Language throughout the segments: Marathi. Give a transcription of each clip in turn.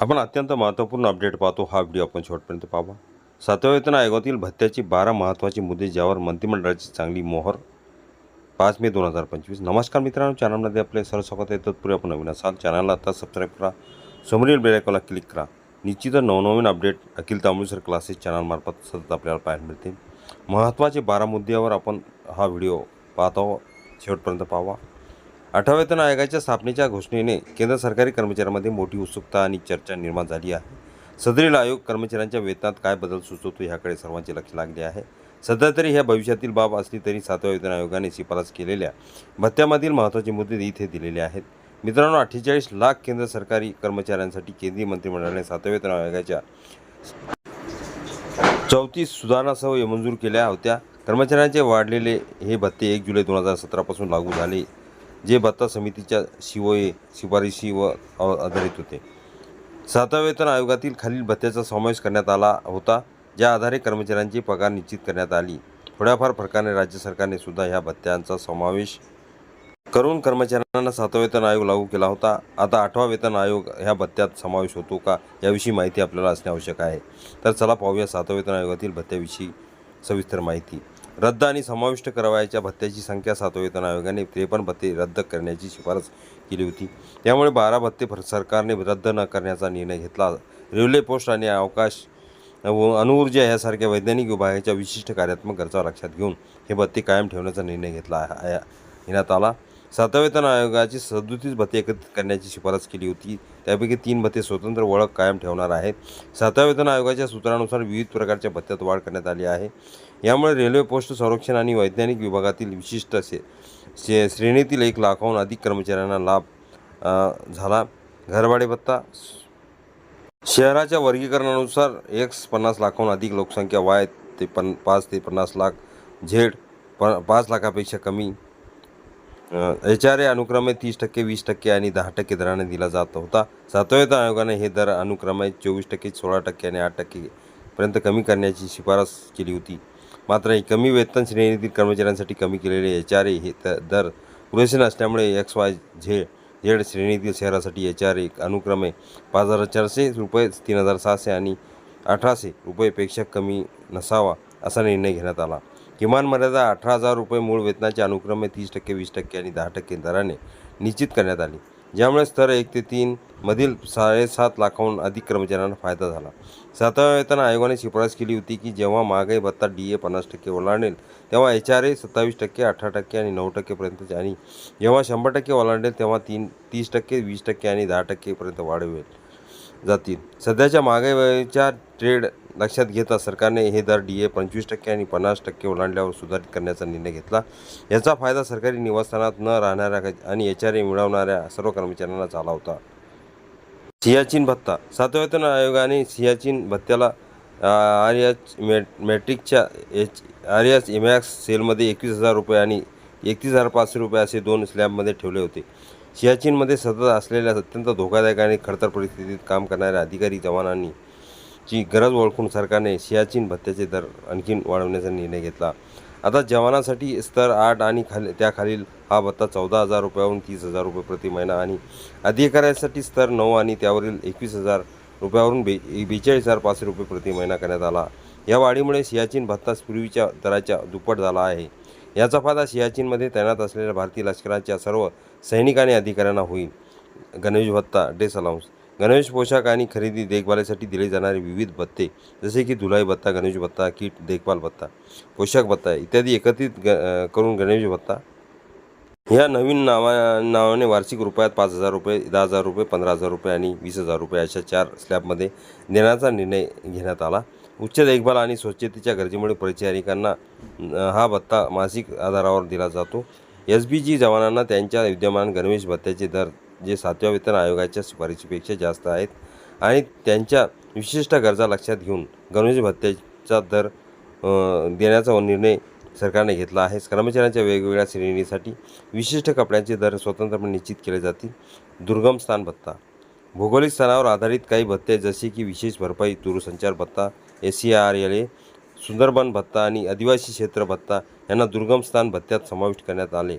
आपण अत्यंत महत्त्वपूर्ण अपडेट पाहतो. हा व्हिडिओ आपण शेवटपर्यंत पाहावा सातव्या वेतन आयोगातील भत्त्याची बारा महत्त्वाचे मुद्दे ज्यावर मंत्रिमंडळाची चांगली मोहर. पाच मे दोन हजार पंचवीस. नमस्कार मित्रांनो चॅनलमध्ये आपले सर्व स्वागत आहे. तत्पूर्वी आपण नवीन असाल चॅनलला आता सबस्क्राईब करा. समोरील बेलायकॉनला क्लिक करा. निश्चित नवनवीन अपडेट अखिल तांबुळसर क्लासेस चॅनलमार्फत सतत आपल्याला पाहायला मिळते महत्त्वाचे बारा मुद्द्यावर आपण हा व्हिडिओ पाहत आहोत. शेवटपर्यंत पाहावा अठरा वेतन आयोगाच्या स्थापनेच्या घोषणेने केंद्र सरकारी कर्मचाऱ्यांमध्ये मोठी उत्सुकता आणि चर्चा निर्माण झाली आहे. सदरील आयोग कर्मचाऱ्यांच्या वेतनात काय बदल सुचवतो ह्याकडे सर्वांचे लक्ष लागले आहे. सध्या तरी ह्या भविष्यातील बाब असली तरी सातव्या वेतन आयोगाने शिफारस केलेल्या भत्त्यामधील महत्त्वाचे मुद्दे इथे दिलेले आहेत. मित्रांनो अठ्ठेचाळीस लाख केंद्र सरकारी कर्मचाऱ्यांसाठी केंद्रीय मंत्रिमंडळाने सातव्या वेतन आयोगाच्या चौतीस सुधारणासह मंजूर केल्या होत्या. कर्मचाऱ्यांचे वाढलेले हे भत्ते एक जुलै दोन हजार सतरापासून लागू झाले. जे भत्ता समितीच्या शिवये शिफारशी व आधारित होते. सातव्या वेतन आयोगातील खालील भत्त्याचा समावेश करण्यात आला होता ज्या आधारे कर्मचाऱ्यांची पगार निश्चित करण्यात आली. थोड्याफार फरकाने राज्य सरकारने सुद्धा ह्या भत्त्यांचा समावेश करून कर्मचाऱ्यांना सातवा वेतन आयोग लागू केला होता. आता आठवा वेतन आयोग ह्या भत्त्यात समावेश होतो का याविषयी माहिती आपल्याला असणे आवश्यक आहे. तर चला पाहूया सातवा वेतन आयोगातील भत्त्याविषयी सविस्तर माहिती. रद्द आणि समाविष्ट करावयाच्या भत्त्याची संख्या सातवेतन आयोगाने त्रेपन्न भत्ते रद्द करण्याची शिफारस केली होती. त्यामुळे बारा भत्ते सरकारने रद्द न करण्याचा निर्णय घेतला. रेल्वे पोस्ट आणि अवकाश व अणुऊर्जा यासारख्या वैज्ञानिक विभागाच्या विशिष्ट कार्यात्मक गरजा लक्षात घेऊन हे भत्ते कायम ठेवण्याचा निर्णय घेतला घेण्यात आला. सातवेतन आयोगाची सदोतीस भत्ते एकत्रित करण्याची शिफारस केली होती. त्यापैकी तीन भत्ते स्वतंत्र ओळख कायम ठेवणार आहेत. सातवेतन आयोगाच्या सूत्रानुसार विविध प्रकारच्या भत्त्यात वाढ करण्यात आली आहे. यामुळे रेल्वे पोस्ट संरक्षण आणि वैज्ञानिक विभागातील विशिष्ट से शे श्रेणीतील एक लाखाहून अधिक कर्मचाऱ्यांना लाभ झाला. घरभाडे भत्ता शहराच्या वर्गीकरणानुसार एक्स पन्नास लाखाहून अधिक लोकसंख्या वाय ते पन पाच ते पन्नास लाख झेड प पाच लाखापेक्षा कमी. एच आर ए अनुक्रमे तीस टक्के वीस टक्के आणि दहा टक्के दराने दिला जात होता. सातव्या आयोगाने हे दर अनुक्रमे चोवीस टक्के सोळा टक्के आणि आठ टक्केपर्यंत कमी करण्याची शिफारस केली होती. मात्र हे कमी वेतन श्रेणीतील कर्मचाऱ्यांसाठी कमी केलेले एच आर ए हे दर पुरेसे नसल्यामुळे एक्स वाय झेड झेड श्रेणीतील शहरासाठी एच आर ए अनुक्रमे पाच हजार चारशे रुपये तीन हजार सहाशे आणि अठराशे रुपयेपेक्षा कमी नसावा असा निर्णय घेण्यात आला. किमान मर्यादा अठरा हजार रुपये मूळ वेतनाच्या अनुक्रमे तीस टक्के वीस टक्के आणि दहा टक्के दराने निश्चित करण्यात आली. ज्यामुळे स्तर एक ते तीन मधील साडेसात लाखाहून अधिक कर्मचाऱ्यांना फायदा झाला. सातव्या वेतन आयोगाने शिफारस केली होती की जेव्हा महागाई भत्ता डी ए पन्नास टक्के ओलांडेल तेव्हा एच आर ए सत्तावीस टक्के अठरा टक्के आणि नऊ टक्केपर्यंत आणि जेव्हा शंभर टक्के ओलांडेल तेव्हा तीन तीस टक्के वीस टक्के आणि दहा टक्केपर्यंत वाढवेल जातील. सध्याच्या महागाईच्या ट्रेड लक्षात घेता सरकारने हे दर डी ए पंचवीस टक्के आणि पन्नास टक्के ओलांडल्यावर सुधारित करण्याचा निर्णय घेतला. याचा फायदा सरकारी निवासस्थानात न राहणाऱ्या आणि एच आर ए मिळवणाऱ्या सर्व कर्मचाऱ्यांना झाला होता. सियाचीन भत्ता. सातव्या वेतन आयोगाने सियाचीन भत्त्याला आर एच मे मॅट्रिकच्या H R H M X सेलमध्ये एकवीस हजार रुपये आणि एकतीस हजार पाचशे रुपये असे दोन स्लॅबमध्ये ठेवले होते. सियाचीनमध्ये सतत असलेल्या अत्यंत धोकादायक आणि खडतर परिस्थितीत काम करणाऱ्या अधिकारी जवानांनी ची गरज ओळखून सरकारने सियाचीन भत्त्याचे दर आणखीन वाढवण्याचा निर्णय घेतला. आता जवानासाठी स्तर आठ आणि खाली त्याखालील हा भत्ता चौदा हजार रुपयाहून तीस हजार रुपये प्रति महिना आणि अधिकाऱ्यासाठी स्तर नऊ आणि त्यावरील एकवीस हजार रुपयावरून बे बेचाळीस हजार पाचशे रुपये प्रति महिना करण्यात आला. या वाढीमुळे सियाचीन भत्ता पूर्वीच्या दराच्या दुप्पट झाला आहे. याचा फायदा सियाचीनमध्ये तैनात असलेल्या भारतीय लष्कराच्या सर्व सैनिक आणि अधिकाऱ्यांना होईल. गणेश भत्ता डेस अलाउन्स गणवेश पोशाख आणि खरेदी देखभालीसाठी दिले जाणारे विविध भत्ते जसे की धुलाई भत्ता गणेश भत्ता किट देखभाल भत्ता पोशाख भत्ता इत्यादी एकत्रित ग करून गणेश भत्ता. ह्या नवीन नावा नावाने वार्षिक रुपयात पाच हजार रुपये दहा हजार रुपये पंधरा हजार रुपये आणि वीस हजार रुपये अशा चार स्लॅबमध्ये देण्याचा निर्णय घेण्यात आला. उच्च देखभाल आणि स्वच्छतेच्या गरजेमुळे परिचारिकांना हा भत्ता मासिक आधारावर दिला जातो. एस बी जी जवानांना त्यांच्या विद्यमान गणवेश भत्त्याचे दर जे सातव्या वेतन आयोगाच्या शिफारशीपेक्षा जास्त आहेत आणि त्यांच्या विशिष्ट गरजा लक्षात घेऊन गणवेश भत्त्याचा दर देण्याचा निर्णय सरकारने घेतला आहे. कर्मचाऱ्यांच्या वेगवेगळ्या श्रेणीसाठी विशिष्ट कपड्यांचे दर स्वतंत्रपणे निश्चित केले जातील. दुर्गम स्थान भत्ता. भौगोलिक स्थानावर आधारित काही भत्ते जसे की विशेष भरपाई दूरसंचार भत्ता S C R L A Sundarban भत्ता आणि आदिवासी क्षेत्र भत्ता यांना दुर्गम स्थान भत्त्यात समाविष्ट करण्यात आले.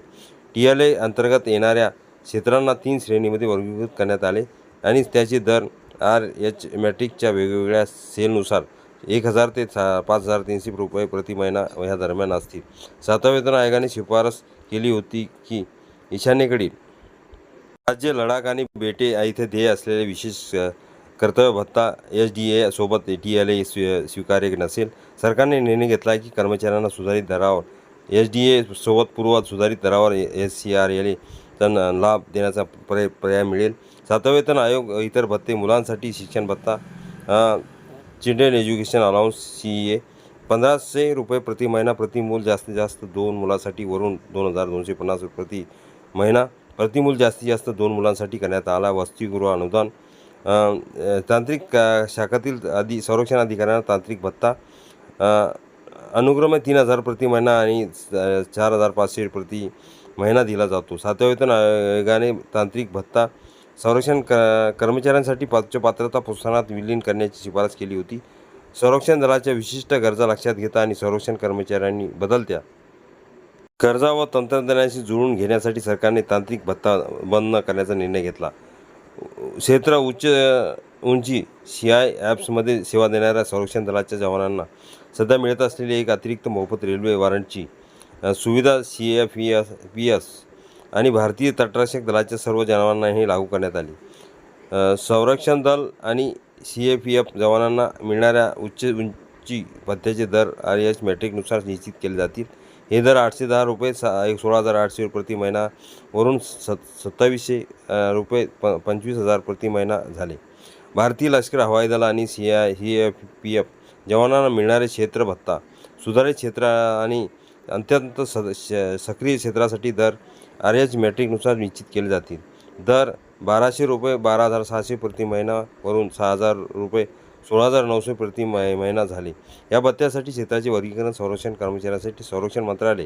टी एल ए अंतर्गत येणाऱ्या क्षेत्रांना तीन श्रेणीमध्ये वर्गीकृत करण्यात आले आणि त्याचे दर आर एच मॅट्रिकच्या वेगवेगळ्या सेलनुसार एक हजार ते सा पाच हजार तीनशे रुपये प्रति महिना ह्या दरम्यान असतील. सातव्या वेतन आयोगाने शिफारस केली होती की ईशान्येकडील राज्य लडाख आणि बेटे इथे ध्येय असलेले विशेष कर्तव्य भत्ता एस डी ए सोबत टी एल ए स्वी स्वीकार्य नसेल. सरकारने निर्णय घेतला की कर्मचाऱ्यांना सुधारित दरावर एस डी ए सोबत पूर्वात सुधारित दरावर S C R L A लाभ देण्याचा पर्याय पर्याय मिळेल. सातवा वेतन आयोग इतर भत्ते मुलांसाठी शिक्षण भत्ता children education allowance C A. पंधराशे रुपये प्रति महिना प्रति मूल जास्तीत जास्त दोन मुलांसाठी वरून दोन हजार दोनशे पन्नास रुपये प्रति महिना प्रति मूल जास्तीत जास्त दोन मुलांसाठी करण्यात आला वसतिगृह अनुदान. तांत्रिक शाखातील अधि संरक्षण अधिकाऱ्यांना तांत्रिक भत्ता अनुक्रमे तीन हजार प्रति महिना आणि चार हजार पाचशे प्रति महिना दिला जातो. सातव्या वेतन आयोगाने तांत्रिक भत्ता संरक्षण क कर्मचाऱ्यांसाठी पाच पात्रता प्रोत्साहनात विलीन करण्याची शिफारस केली होती. संरक्षण दलाच्या विशिष्ट गरजा लक्षात घेता आणि संरक्षण कर्मचाऱ्यांनी बदलत्या गरजा व तंत्रज्ञानाशी जुळून घेण्यासाठी सरकारने तांत्रिक भत्ता बंद करण्याचा निर्णय घेतला. क्षेत्र उच्च उंची सी आय ॲप्समध्ये सेवा देणाऱ्या संरक्षण दलाच्या जवानांना सध्या मिळत असलेली एक अतिरिक्त मोफत रेल्वे वॉरंटची सुविधा C F E S P S आणि भारतीय तटरक्षक दलाच्या सर्व जवानांनाही लागू करण्यात आली. संरक्षण दल आणि सी ए ई एफ जवानांना मिळणाऱ्या उच्च उंची भत्त्याचे दर आर एस मॅट्रिकनुसार निश्चित केले जातील. हे दर आठशे दहा रुपये सा एक सोळा हजार आठशे प्रति महिना वरून सत सत्तावीसशे रुपये प पंचवीस हजार प्रति महिना झाले. भारतीय लष्कर हवाई दल आणि C I C F P F जवानांना मिळणारे क्षेत्र भत्ता सुधारित क्षेत्र आणि अत्यंत स श- सक्रिय क्षेत्रासाठी दर आर एच मॅट्रिकनुसार निश्चित केले जातील. दर बाराशे रुपये बारा हजार सहाशे प्रति महिनावरून सहा हजार रुपये सोळा हजार नऊशे प्रति मै महिना झाले. या भत्त्यासाठी क्षेत्राचे वर्गीकरण संरक्षण कर्मचाऱ्यांसाठी संरक्षण मंत्रालय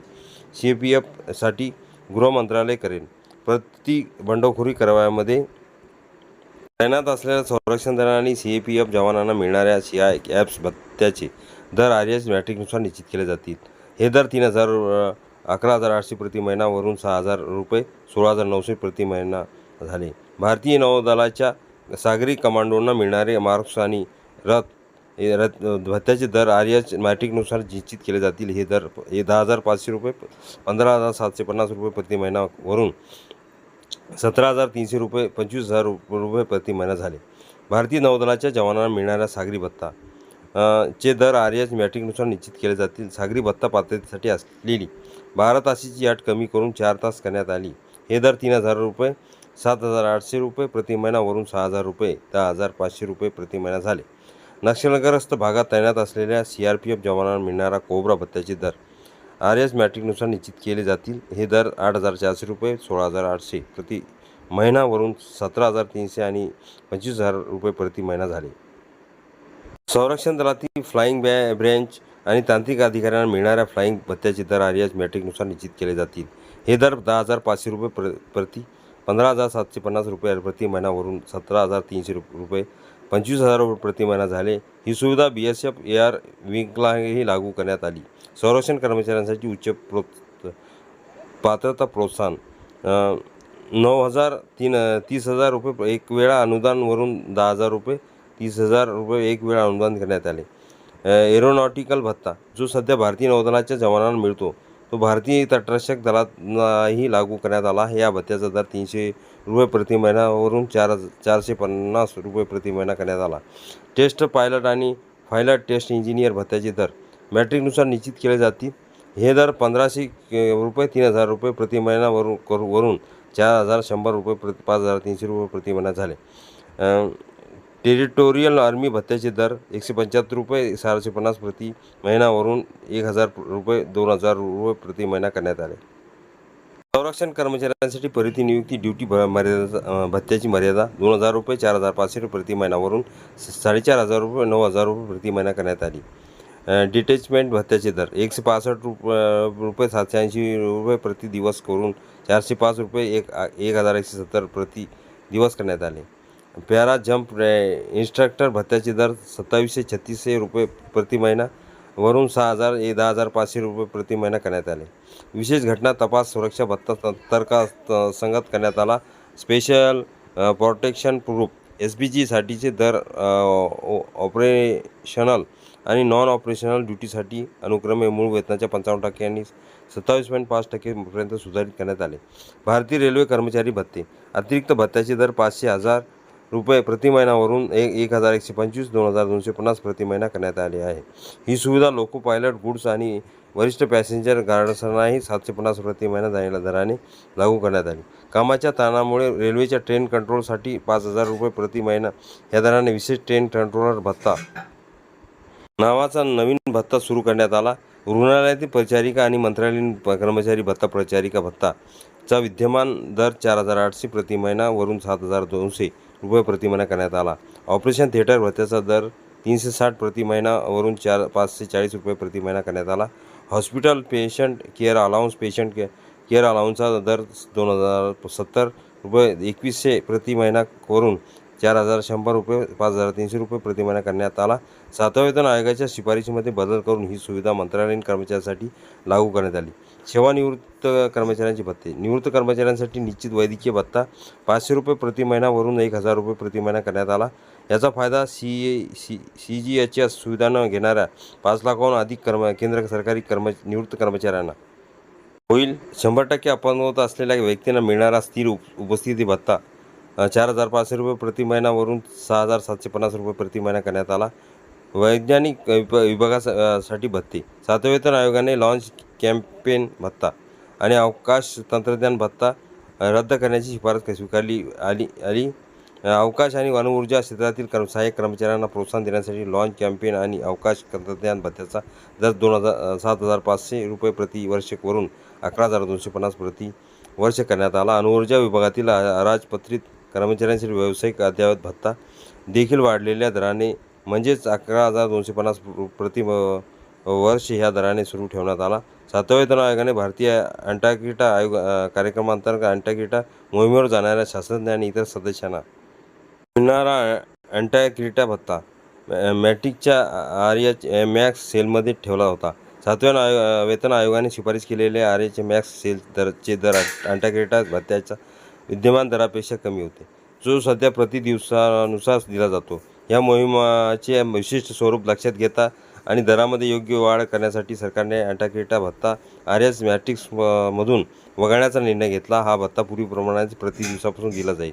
सी पी एफसाठी गृह मंत्रालय करेल. प्रति बंडखोरी करावयामध्ये तैनात असलेल्या संरक्षण दल आणि सी ए पी एफ जवानांना मिळणाऱ्या C I apps भत्त्याचे there R S मॅट्रिकनुसार निश्चित केले जातील. हे दर तीन हजार अकरा हजार आठशे प्रति महिना वरून सहा हजार रुपये सोळा हजार नऊशे प्रति महिना झाले. भारतीय नौदलाच्या सागरी कमांडोंना मिळणारे मार्क्स आणि रथ हे रथ भत्त्याचे दर आर एच मॅट्रिकनुसार निश्चित केले जातील. हे दर हे दहा हजार पाचशे रुपये पंधरा हजार सातशे पन्नास रुपये प्रति महिना वरून सतरा हजार तीनशे रुपये पंचवीस हजार रुपये प्रति महिना झाले. भारतीय नौदलाच्या जवानांना मिळणारा सागरी भत्ता चे दर आर एच मॅट्रिकनुसार निश्चित केले जातील. सागरी भत्ता पात्रतेसाठी असलेली बारा तासीची अट कमी करून चार तास करण्यात आली. हे दर तीन हजार रुपये सात हजार आठशे रुपये प्रति महिनावरून सहा हजार रुपये दहा हजार पाचशे रुपये प्रति महिना झाले. नक्षलग्रस्त भागात तैनात असलेल्या सी आर पी एफ जवानांना मिळणारा कोबरा भत्त्याचे दर आर एस मॅट्रिकनुसार निश्चित केले जातील. हे दर आठ हजार चारशे रुपये सोळा हजार आठशे प्रति महिनावरून सतरा हजार तीनशे आणि पंचवीस हजार रुपये प्रति महिना झाले. संरक्षण दलातील फ्लाईंग बॅ ब्रँच आणि तांत्रिक अधिकाऱ्यांना मिळणाऱ्या फ्लाईंग भत्त्याचे दर आर मॅट्रिकनुसार निश्चित केले जातील. हे दर दहा हजार पाचशे रुपये प्र प्रति पंधरा हजार सातशे पन्नास रुपये प्रति महिनावरून सतरा हजार तीनशे रुपये पंचवीस हजार रुपये प्रति महिना झाले. ही सुविधा B S F A R विंगलाही लागू करण्यात आली. संरक्षण कर्मचाऱ्यांसाठी उच्च प्रोत् पात्रता प्रोत्साहन नऊ हजार तीन तीस हजार रुपये एक वेळा अनुदानवरून दहा हजार रुपये तीस हजार रुपये एक वेळा अनुदान करण्यात आले. एरोनॉटिकल भत्ता जो सध्या भारतीय नौदलाच्या जवानांना मिळतो तो भारतीय तटरक्षक दलांनाही लागू करण्यात आला या भत्त्याचा दर तीनशे रुपये प्रति महिन्यावरून चार चारशे पन्नास रुपये प्रति महिना करण्यात आला. टेस्ट पायलट आणि पायलट टेस्ट इंजिनियर भत्त्याचे दर मॅट्रिकनुसार निश्चित केले जातील. हे दर पंधराशे रुपये तीन हजार रुपये प्रति महिनावरून करू वरून चार हजार शंभर रुपये प्रति पाच हजार तीनशे रुपये प्रति महिना झाले. टेरिटोरियल आर्मी भत्त्याचे दर एकशे पंच्याहत्तर रुपये सहाशे पन्नास प्रति महिनावरून एक हजार रुपये दोन हजार रुपये प्रति महिना करण्यात आले. संरक्षण कर्मचाऱ्यांसाठी परिती नियुक्ती ड्युटी भ मर्यादा भत्त्याची मर्यादा दोन हजार रुपये चार हजार पाचशे रुपये प्रति महिनावरून साडेचार हजार रुपये नऊ हजार रुपये प्रति महिना करण्यात आली. डिटॅचमेंट भत्त्याचे दर एकशे पासष्ट रुप रुपये सातशे ऐंशी रुपये प्रति दिवस करून चारशे पाच रुपये एक एक हजार एकशे सत्तर प्रति दिवस करण्यात आले. पॅरा जम्प रे- इन्स्ट्रक्टर भत्त्याचे दर सत्तावीसशे छत्तीसशे रुपये प्रति महिना वरून सहा हजार ए दहा हजार पाचशे रुपये प्रति महिना करण्यात आले. विशेष घटना तपास सुरक्षा भत्ता तर्का संगत करण्यात आला. Special protection group S B जीसाठीचे दर ऑपरेशनल आणि नॉन ऑपरेशनल ड्युटीसाठी अनुक्रमे मूळ वेतनाच्या पंचावन्न टक्के आणि सत्तावीस पॉईंट पाच टक्केपर्यंत सुधारित करण्यात आले. भारतीय रेल्वे कर्मचारी भत्ते अतिरिक्त भत्त्याचे दर पाचशे हजार रुपये प्रति महिनावरून एक एक हजार एकशे पंचवीस दोन हजार दोनशे पन्नास प्रति महिना करण्यात आली आहे. ही सुविधा लोको पायलट गुड्स आणि वरिष्ठ पॅसेंजर गार्ड्सनाही सातशे पन्नास प्रति महिना जाण्याला दराने लागू करण्यात आली. कामाच्या ताणामुळे रेल्वेच्या ट्रेन कंट्रोलसाठी पाच हजार रुपये प्रति महिना या दराने विशेष ट्रेन कंट्रोलर भत्ता नावाचा नवीन भत्ता सुरू करण्यात आला. रुग्णालयातील परिचारिका आणि मंत्रालयीन प- कर्मचारी भत्ता परिचारिका भत्ताचा विद्यमान दर चार हजार आठशे प्रति महिना वरून सात हजार दोनशे रुपये प्रति महिना करण्यात आला. ऑपरेशन थिएटर भत्त्याचा दर तीनशे साठ प्रति महिनावरून चार पाचशे चाळीस रुपये प्रति महिना करण्यात आला. Hospital patient care allowance patient के केअर अलाउन्सचा दर दोन हजार सत्तर रुपये एकवीसशे प्रति महिना चार हजार शंभर रुपये पाच हजार तीनशे रुपये प्रति महिना करण्यात आला. सातव्या वेतन आयोगाच्या शिफारशीमध्ये बदल करून ही सुविधा मंत्रालयीन कर्मचाऱ्यांसाठी लागू करण्यात आली. सेवानिवृत्त कर्मचाऱ्यांचे भत्ते. निवृत्त कर्मचाऱ्यांसाठी निश्चित वैद्यकीय भत्ता पाचशे रुपये प्रति महिनावरून एक हजार रुपये प्रति महिना करण्यात आला. याचा फायदा C C C G H सुविधा सुविधानं घेणाऱ्या पाच लाखाहून अधिक कर्म केंद्र सरकारी कर्म निवृत्त कर्मचाऱ्यांना. होईल. शंभर टक्के अपंगत असलेल्या व्यक्तींना मिळणारा स्थिर उप उपस्थिती भत्ता चार हजार पाचशे रुपये प्रति महिनावरून सहा हजार सातशे पन्नास रुपये प्रति महिना करण्यात आला. वैज्ञानिक विभ विभागासाठी भत्ते. सातव्या वेतन आयोगाने लॉन्च कॅम्पेन भत्ता आणि अवकाश तंत्रज्ञान भत्ता रद्द करण्याची शिफारस स्वीकारली आली आली. अवकाश आणि अणुऊर्जा क्षेत्रातील कर्म सहाय्यक कर्मचाऱ्यांना प्रोत्साहन देण्यासाठी लॉन्च कॅम्पेन आणि अवकाश तंत्रज्ञान भत्त्याचा दर दोन हजार सात हजार पाचशे रुपये प्रति वर्षवरून अकरा हजार दोनशे पन्नास प्रति वर्ष करण्यात आला. अणुऊर्जा विभागातील अराजपत्रित कर्मचाऱ्यांसाठी व्यावसायिक अद्ययावत भत्ता देखील वाढलेल्या दराने म्हणजेच अकरा हजार दोनशे पन्नास प्रति वर्ष ह्या दराने सुरू ठेवण्यात आला. सातव्या वेतन आयोगाने भारतीय अंटार्क्टिका आयोग कार्यक्रमांतर्गत अंटार्क्टिका मोहिमेवर जाणाऱ्या शास्त्रज्ञ आणि इतर सदस्यांना मिळणारा अँटार्क्टिका भत्ता मॅ- मॅट्रिकच्या आर एच मॅक्स सेलमध्ये ठेवला होता. सातव्या आयो वेतन आयोगाने शिफारस केलेले आर एच मॅक्स सेल दरचे दर अंटार्क्टिका भत्त्याच्या विद्यमान दरापेक्षा कमी होते जो सध्या प्रति दिवसानुसार दिला जातो. या मोहिमाचे विशिष्ट स्वरूप लक्षात घेता आणि दरामध्ये योग्य वाढ करण्यासाठी सरकारने अँटाक्रिटा भत्ता आर एस मॅट्रिक्स मधून वगळण्याचा निर्णय घेतला. हा भत्ता पूर्वीप्रमाणे प्रति दिवसापासून दिला जाईल.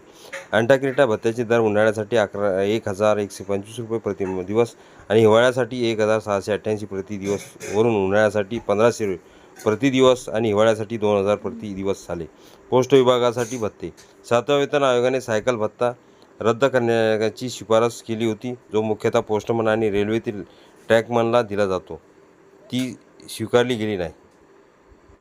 अँटाक्रिटा भत्त्याचे दर उन्हाळ्यासाठी अकरा एक हजार एकशे पंचवीस रुपये प्रति दिवस आणि हिवाळ्यासाठी एक हजार सहाशे अठ्ठ्याऐंशी प्रति दिवस. वरून उन्हाळ्यासाठी पंधराशे रु- प्रति दिवस आणि हिवाळ्यासाठी दोन हजार प्रति दिवस झाले. पोस्ट विभागासाठी भत्ते. सातव्या वेतन आयोगाने सायकल भत्ता रद्द करण्याची शिफारस केली होती जो मुख्यतः पोस्टमन आणि रेल्वेतील ट्रॅकमनला दिला जातो. ती स्वीकारली गेली नाही.